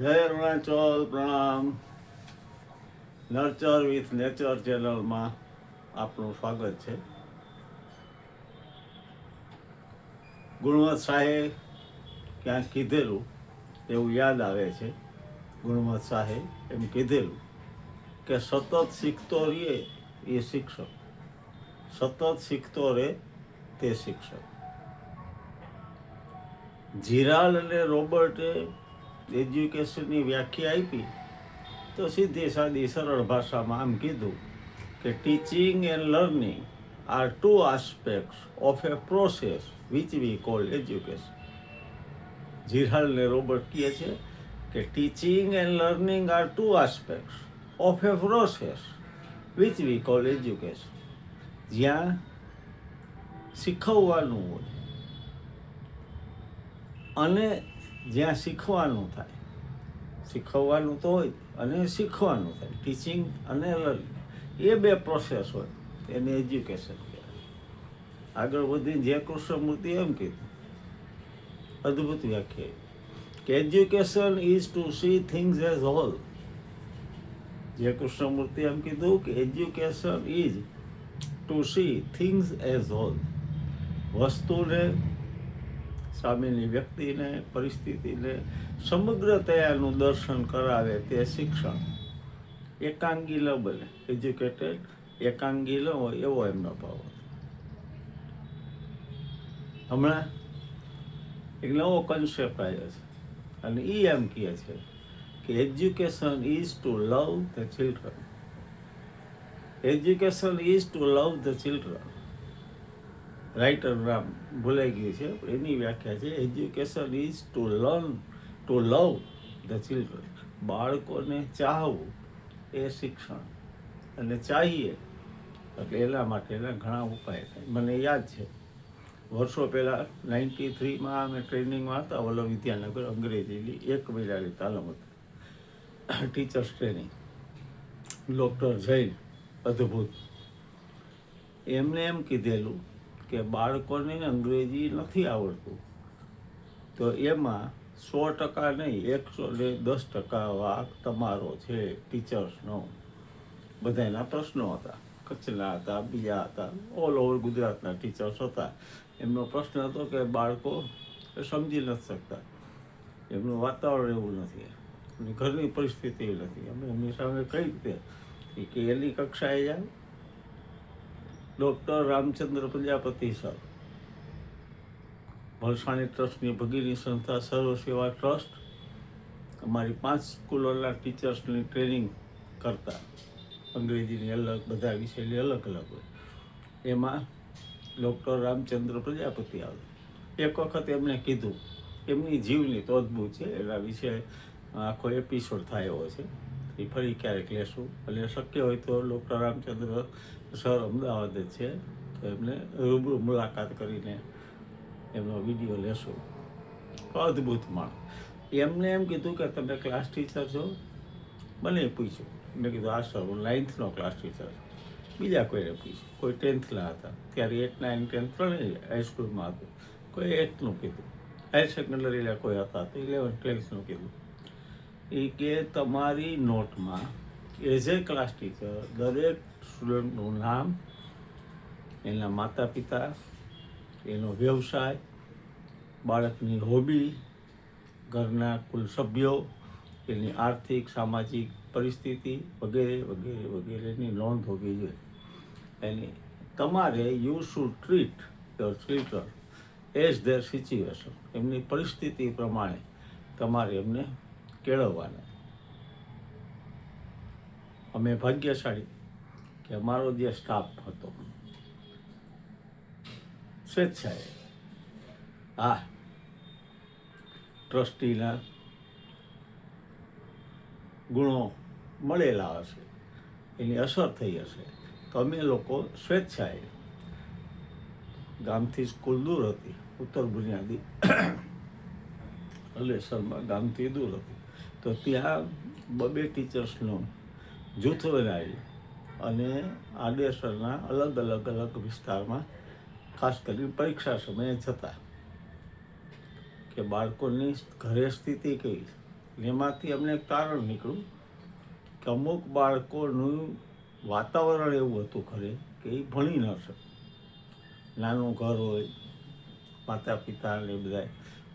જય અરુણાચલ, પ્રણામ. Nurture with nature ચેનલમાં આપનું સ્વાગત છે. ગુણવત શાહે ક્યાંક કીધેલું, એવું યાદ આવે છે. ગુણવત શાહે એમ કીધેલું કે સતત શીખતો રહીએ એ શિક્ષક. સતત શીખતો રહે તે શિક્ષક. જીરાલ અને રોબર્ટે એજ્યુકેશનની વ્યાખ્યા આપી, તો સીધી સાદી સરળ ભાષામાં આમ કીધું કે teaching and learning are two aspects of a process which we call education જીરાલ ને રોબર્ટ કહે છે કે teaching and learning are two aspects of a process which we call education જ્યાં શીખવવાનું હોય અને જ્યાં શીખવાનું થાય. શીખવવાનું તો હોય, અને શીખવાનું થાય. ટીચિંગ અને એ બે પ્રોસેસ હોય, એને એજ્યુકેશન કહેવાય. આગળ વધીને જે કૃષ્ણમૂર્તિ એમ કીધું. અદ્ભુત વ્યાખ્યા. કે education is to see things as whole J Krishnamurti એમ કીધું કે education is to see things as whole વસ્તુને સામેની વ્યક્તિને, પરિસ્થિતિને સમગ્રતયાનું દર્શન કરાવે તે શિક્ષણ. એકાંગી ન બને. એજ્યુકેટેડ એકાંગી ન હોય એવો એમનો ભાવ હમણાં એક નવો કન્સેપ્ટ આવ્યો છે. અને એ એમ કહે છે કે education is to love the children education is to love the children writer નામ ભૂલાઈ ગયું છે. એની વ્યાખ્યા છે education is to learn to love the children બાળકોને ચાહવું એ શિક્ષણ અને ચાહીએ એટલે એના માટેના ઘણા ઉપાય થાય મને યાદ છે, વર્ષો પહેલાં નાઇન્ટી થ્રીમાં અમે ટ્રેનિંગમાં હતા વલ્લભ વિદ્યાનગર, અંગ્રેજીની એક મહિનાની તાલીમ હતી. ટીચર્સ ટ્રેનિંગ ડૉક્ટર જૈન, અદ્ભુત. એમને એમ કીધેલું કે બાળકોને અંગ્રેજી નથી આવડતું. તો એમાં સો ટકા નહીં, એકસો ને દસ ટકા વાક તમારો છે ટીચર્સનો. બધાના પ્રશ્નો હતા. કચ્છના હતા, બીજા હતા, ઓલ ઓવર ગુજરાતના ટીચર્સ હતા. એમનો પ્રશ્ન હતો કે બાળકો સમજી નથી શકતા. એમનું વાતાવરણ એવું નથી. ઘરની પરિસ્થિતિ નથી. અમે એમની સામે કઈ રીતે કે એની કક્ષાએ જાય ડૉક્ટર રામચંદ્ર પ્રજાપતિ સર. ભલસાણી ટ્રસ્ટની ભગીની સંસ્થા સર્વ સેવા ટ્રસ્ટ. અમારી પાંચ સ્કૂલોના ટીચર્સની ટ્રેનિંગ કરતા. અંગ્રેજીની અલગ, બધા વિષયની અલગ અલગ હોય. એમાં ડૉક્ટર રામચંદ્ર પ્રજાપતિ આવે. એક વખત એમણે કીધું, એમની જીવની તો અદભુત છે, એના વિશે આખો એપિસોડ થાય એવો છે. એ ફરી ક્યારેક લેશું. અને શક્ય હોય તો ડૉક્ટર રામચંદ્ર સર અમદાવાદ જ છે, તો એમને રૂબરૂ મુલાકાત કરીને એમનો વીડિયો લેશું. અદ્ભુત માણસ એમને એમ કીધું કે તમે ક્લાસ ટીચર છો. મને પૂછ્યું. મેં કીધું આ સર હું નાઇન્થનો ક્લાસ ટીચર બીજા કોઈને પૂછ્યું. કોઈ ટેન્થના હતા. ત્યારે એટ નાઇન ટેન્થ ત્રણેય હાઈસ્કૂલમાં હતું. કોઈ એટનું કીધું. હાયર સેકન્ડરીના કોઈ હતા તો ઇલેવન ટ્વેલ્થનું કીધું. એ કે તમારી નોટમાં એઝ એ ક્લાસ ટીચર દરેક સ્ટુડન્ટનું નામ, એના માતા પિતા એનો વ્યવસાય, બાળકની હોબી ઘરના કુલ સભ્યો, એની આર્થિક, સામાજિક પરિસ્થિતિ વગેરે વગેરે, વગેરેની નોંધ હોવી જોઈએ. એની તમારે you should treat your children as their situation એમની પરિસ્થિતિ પ્રમાણે તમારે એમને કેળવવાના. અમે ભાગ્યશાળી કે અમારો જે સ્ટાફ હતો. સ્વેચ્છાએ આ ટ્રસ્ટીના ગુણો મળેલા હશે, એની અસર થઈ હશે, તો અમે લોકો સ્વેચ્છાએ ગામથી સ્કૂલ દૂર હતી, ઉત્તર બુનિયાદી અલેસરમાં ગામથી દૂર હતી. તો ત્યાં બબે ટીચર્સનો જૂથ બનાવી અને આડેસરના અલગ અલગ અલગ વિસ્તારમાં ખાસ કરીને પરીક્ષા સમયે જતા કે બાળકોની ઘરે સ્થિતિ કઈ એમાંથી અમને કારણ નીકળ્યું કે અમુક બાળકોનું વાતાવરણ એવું હતું ઘરે કે એ ભણી ન શકે. નાનું ઘર હોય માતા પિતા ને બધા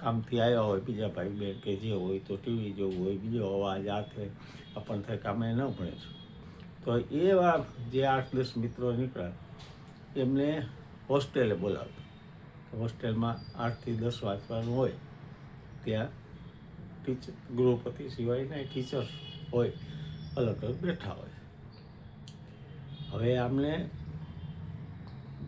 કામથી આવ્યા હોય, બીજા ભાઈ બહેન કે જે હોય તો ટીવી જોવું હોય, બીજો અવાજ આ થાય આપણને થાય કે અમે ન છે. તો એવા જે આઠ દસ મિત્રો નીકળ્યા, એમને હોસ્ટેલે બોલાવતા હોસ્ટેલમાં આઠથી દસ વાંચવાનું હોય, ત્યાં ટીચર ગૃહપતિ સિવાયના ટીચર્સ હોય, અલગ અલગ બેઠા હોય. હવે આમને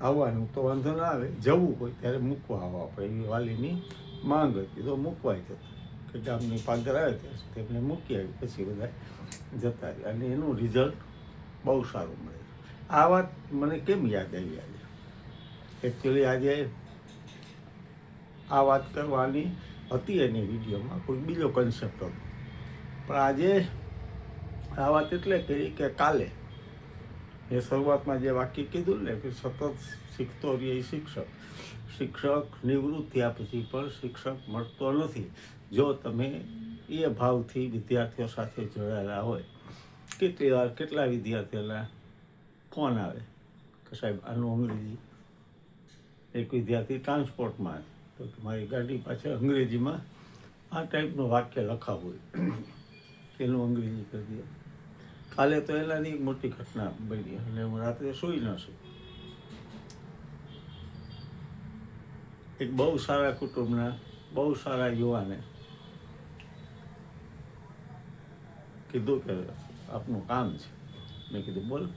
આવવાનું તો વાંધો ના આવે, જવું હોય ત્યારે મૂકવા આવવા આપણે વાલીની માંગ હતી, તો મૂકવાય જતા કે ગામની પાદર આવે ત્યાં સુધી એમને મૂકી આવી, પછી બધા જતા રહ્યા. અને એનું રિઝલ્ટ બહુ સારું મળે આ વાત મને કેમ યાદ આવી આજે? એકચ્યુઅલી આજે આ વાત કરવાની હતી એની વિડીયોમાં, કોઈ બીજો કન્સેપ્ટ હતો. પણ આજે આ વાત એટલે કરી કે કાલે એ શરૂઆતમાં જે વાક્ય કીધું ને કે સતત શીખતો રહે શિક્ષક. શિક્ષક નિવૃત્ત પછી પણ શિક્ષક મળતો નથી. જો તમે એ ભાવથી વિદ્યાર્થીઓ સાથે જોડાયેલા હોય કેટલી વાર કેટલા વિદ્યાર્થીઓના ફોન આવે? કે સાહેબ, આનું અંગ્રેજી. એક વિદ્યાર્થી ટ્રાન્સપોર્ટમાં તો મારી ગાડી પાછળ અંગ્રેજીમાં આ ટાઈપનું વાક્ય લખાવું હોય. તેનું અંગ્રેજી કરી દે. કાલે તો એનાની મોટી ઘટના બની અને હું રાત્રે સૂઈ ન શકું. એક બહુ સારા કુટુંબના, બહુ સારા યુવાને કીધું કે આપનું કામ છે. મેં કીધું, બોલ.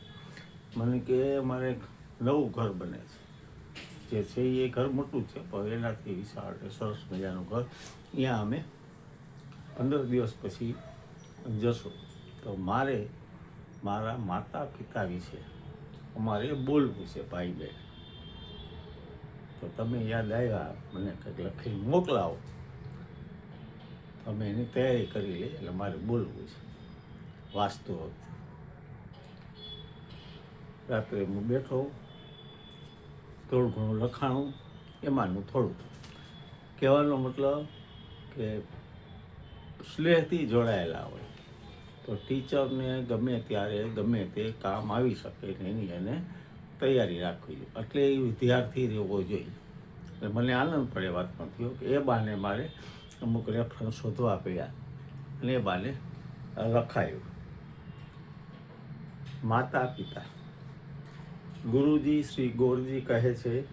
મને કે, મારે નવું ઘર બને છે. જે છે એ ઘર મોટું છે, પણ એનાથી વિશાળ સરસ મજાનું ઘર. અહીંયા અમે પંદર દિવસ પછી જશું. તો મારે મારા માતા પિતા વિશે અમારે બોલવું છે ભાઈ બહેન તો તમે યાદ આવ્યા, મને કંઈક લખીને મોકલાવો. અમે એની તૈયારી કરી લઈએ, એટલે મારે બોલવું છે. વાંચતો વખતે રાત્રે હું બેઠો, થોડું ઘણું લખાણું એમાંનું થોડું. કહેવાનો મતલબ કે સ્નેહથી જોડાયેલા હોય. તો ટીચરને ગમે ત્યારે, ગમે તે કામ આવી શકે ને એની એને તૈયારી રાખવી. જોઈએ એટલે એ વિદ્યાર્થી રહેવો જોઈએ. મને આનંદ પડે વાતમાં થયો કે એ બાને મારે અમુક રેફરન્સ શોધવા પડ્યા અને એ બાને લખાયું માતા પિતા. ગુરુજી શ્રી ગોરજી કહે છે,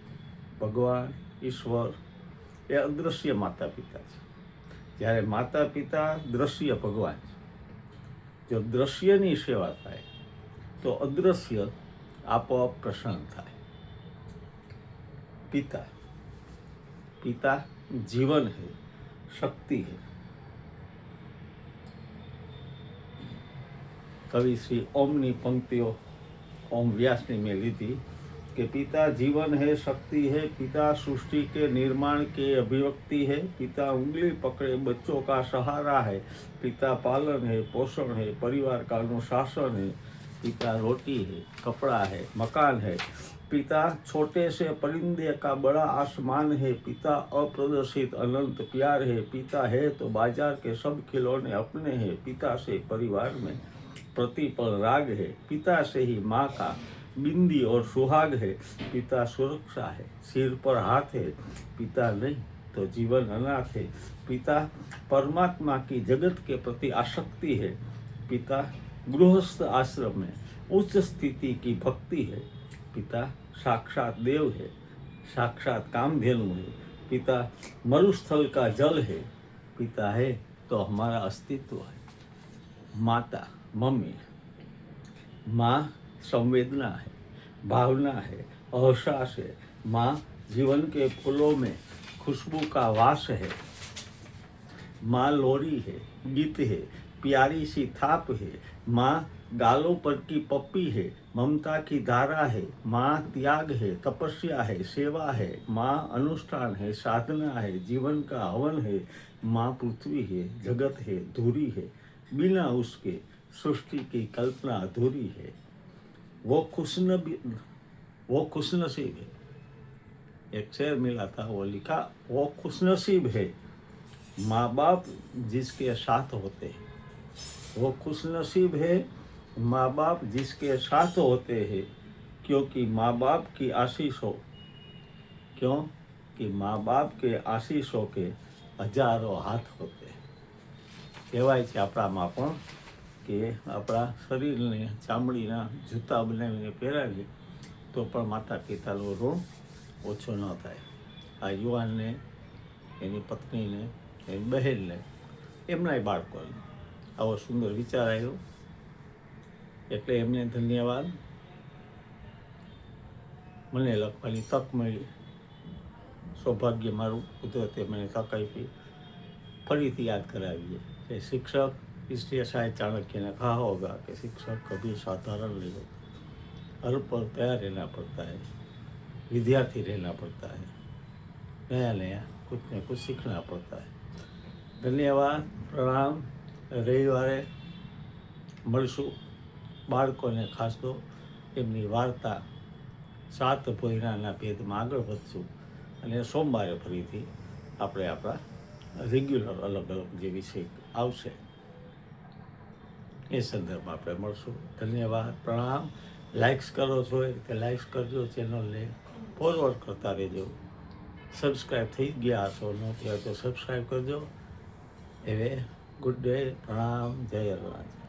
ભગવાન, ઈશ્વર, એ અદૃશ્ય માતા પિતા છે. જ્યારે માતા પિતા દ્રશ્ય ભગવાન છે. જો દ્રશ્યની સેવા થાય, તો અદ્રશ્ય આપોઆપ પ્રસન્ન થાય. પિતા. પિતા જીવન હે, શક્તિ હે. કવિ શ્રી ઓમની પંક્તિઓ ઓમ વ્યાસની મેં લીધી. कि पिता जीवन है, शक्ति है, पिता सृष्टि के निर्माण के अभिव्यक्ति है, पिता उंगली पकड़े बच्चों का सहारा है, पिता पालन है, पोषण है, परिवार का अनुशासन है, पिता रोटी है, कपड़ा है, मकान है, पिता छोटे से परिंदे का बड़ा आसमान है, पिता अप्रदर्शित अनंत प्यार है, पिता है तो बाज़ार के सब खिलौने अपने हैं, पिता से परिवार में प्रतिपल राग है, पिता से ही माँ का बिंदी और सुहाग है। पिता सुरक्षा है। सिर पर हाथ है। पिता नहीं तो जीवन अनाथ है। पिता परमात्मा की जगत के प्रति आसक्ति है। पिता गृहस्थ आश्रम में उच्च स्थिति की भक्ति है। पिता साक्षात देव है। साक्षात कामधेनु है। पिता मरुस्थल का जल है। पिता है तो हमारा अस्तित्व है। माता, मम्मी माँ संवेदना है, भावना है, अहसास है। माँ, जीवन के फूलों में खुशबू का वास है। माँ लोरी है, गीत है, प्यारी सी थाप है। माँ, गालों पर की पप्पी है, ममता की धारा है। माँ, त्याग है, तपस्या है, सेवा है। माँ, अनुष्ठान है, साधना है, जीवन का हवन है। माँ, पृथ्वी है, जगत है, धूरी है। बिना उसके सृष्टि की कल्पना अधूरी है। वो खुशन वो खुशनसीब है एक शेर मिला था वो लिखा वो खुशनसीब है माँ बाप जिसके साथ होते हैं वो खुश नसीब है माँ बाप जिसके साथ होते हैं क्योंकि माँ बाप की आशीषों क्यों कि माँ बाप के आशीषों के હજારો હાથ હોતે કહેવાય છે આપણામાં પણ કે આપણા શરીરને ચામડીના જૂતા બનાવીને પહેરાવીએ, તો પણ માતા પિતાનો ઋણ ઓછો ન થાય. આ યુવાનને, એની પત્નીને, એની બહેનને, એમનાય બાળકોને આવો સુંદર વિચાર આવ્યો. એટલે એમને ધન્યવાદ. મને લખવાની તક મળી. સૌભાગ્ય મારું કુદરતે મને તક આપી. ફરીથી યાદ કરાવીએ. કે શિક્ષક. इसलिए शायद चाणक्य ने कहा होगा कि शिक्षक कभी साधारण नहीं होता हर पल तैयार रहना पड़ता है विद्यार्थी रहना पड़ता है नया नया कुछ न कुछ सीखना पड़ता है ધન્યવાદ પ્રણામ રવિવારે મળશું બાળકોને ખાસ તો એમની વાર્તા સાત ભોયરાના ભેદમાં આગળ વધશું અને સોમવારે ફરીથી આપણે આપણા રેગ્યુલર અલગ અલગ જે વિષય આવશે એ સંદર્ભમાં આપણે મળશું. ધન્યવાદ. પ્રણામ. લાઇક્સ કરો છો કે લાઇક્સ કરજો. ચેનલને ફોરવર્ડ કરતા રહેજો. સબસ્ક્રાઈબ થઈ ગયા હશો, ન હોય તો સબસ્ક્રાઈબ કરજો. એવે ગુડ ડે પ્રણામ. જય અરુણાચલ